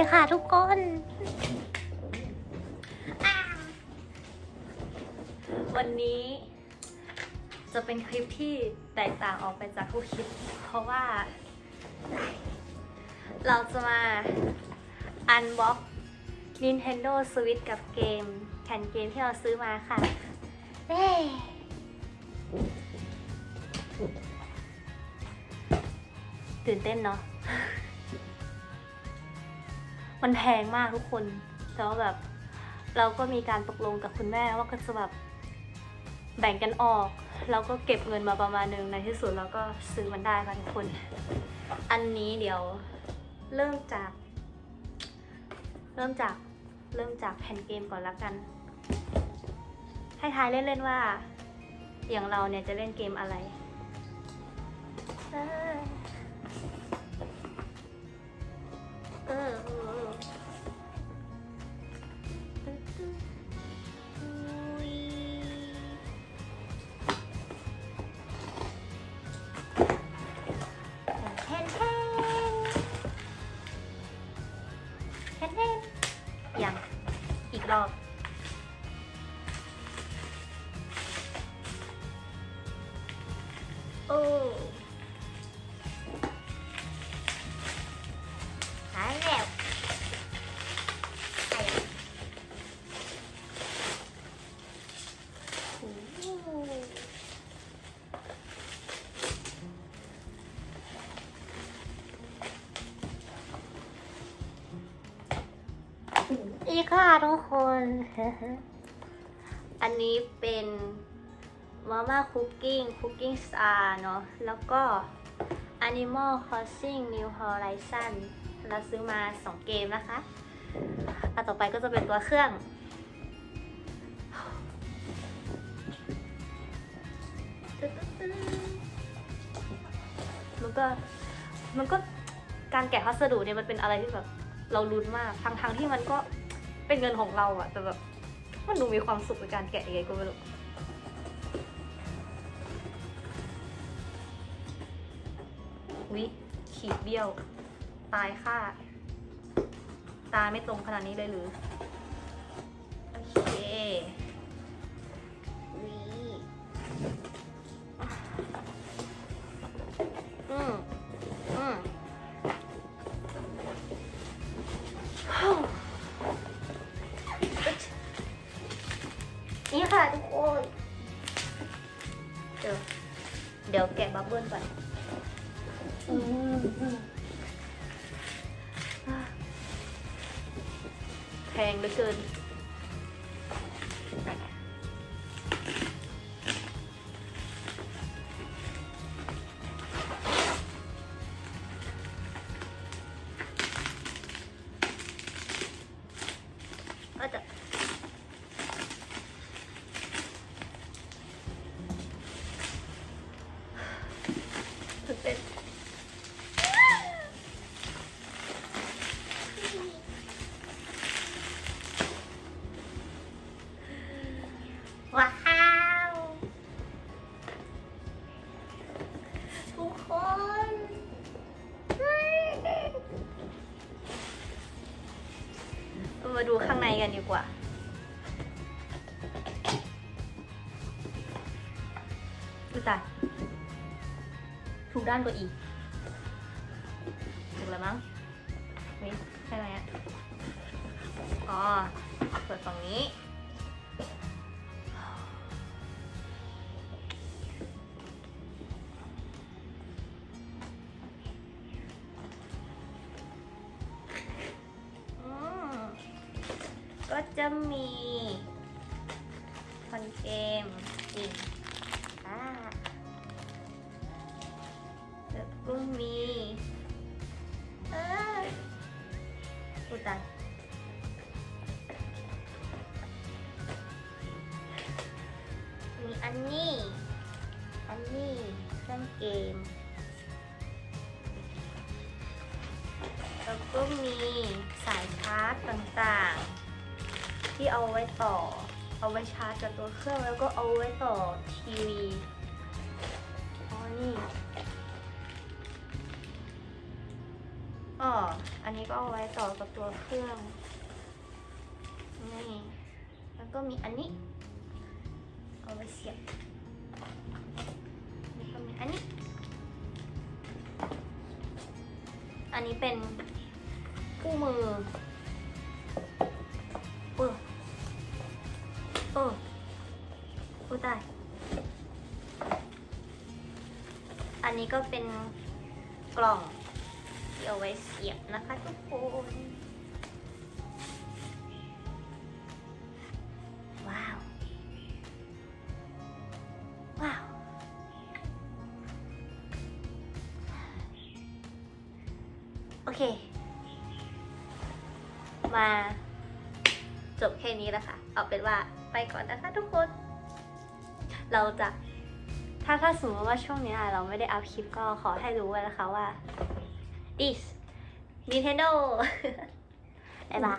เลยค่ะทุกคนวันนี้จะเป็นคลิปที่แตกต่างออกไปจากทุกคลิป เพราะว่า เราจะมา unbox Nintendo Switch กับเกมแผ่นเกมที่เราซื้อมาค่ะเย้ตื่นเต้นเนาะ มันแพงมากทุกคน แต่ว่าแบบ เราก็มีการตกลงกับคุณแม่ว่าก็จะแบบแบ่งกันออก เราก็เก็บเงินมาประมาณนึงในที่สุดเราก็ซื้อมันได้ค่ะทุกคน อันนี้เดี๋ยวเริ่มจาก เริ่มจากเริ่มจากแผ่นเกมก่อนละกัน ให้ทายเล่นๆว่า อย่างเราเนี่ยจะเล่นเกมอะไร รอบโอ้ อีกค่ะทุกคน อันนี้เป็นมาม่าคุกกิ้งคุกกิ้งสตาร์เนาะ แล้วก็ Animal Crossing New Horizon เราซื้อมา 2 เกมนะคะอันต่อไปก็จะเป็นตัวเครื่อง มันก็ มันก็การแกะพัสดุเนี่ยมันเป็นอะไรที่แบบ เราลุ้นมาก ทั้งทั้งๆที่มันก็ เป็นเงินของเราอะแต่แบบมันดูมีความสุขในการแกะยังไงก็ไม่รู้วิขีดเบี้ยว ตายค่า ตาไม่ตรงขนาดนี้เลยหรือ โอเควิ ดี๋ยวแกะบับเบิ้ลก่อนแพงเหลือเกิน มาดูข้างในกันดีกว่าอุยตายถูกด้านกว่าอีก ถูกแล้วมั้งนี่ใช่ไหมอะอ๋อเปิดฝั่งนี้ จะมีคอนเกมอีกอ่าแล้วก็มี เอออุยตายมีอันนี้ อันนี้เครื่องเกม แล้วก็มี ที่เอาไว้ต่อ เอาไว้ชาร์จกับตัวเครื่องแล้วก็เอาไว้ต่อทีวีอ๋อนี่อ๋ออันนี้ก็เอาไว้ต่อกับตัวเครื่องนี่แล้วก็มีอันนี้ เอาไว้เสียบแล้วก็มีอันนี้ อันนี้เป็นคู่มือ ดได้ อันนี้ก็เป็นกล่องที่เอาไว้เสียบนะคะทุกคนว้าว ว้าว โอเค มาจบแค่นี้แล้วค่ะ เอาเป็นว่าไปก่อนนะคะทุกคน เราจะถ้าถ้าสมมติว่าช่วงนี้เราไม่ได้อัพคลิปก็ขอให้รู้ไว้นะคะว่า this Nintendo บ๊ายบาย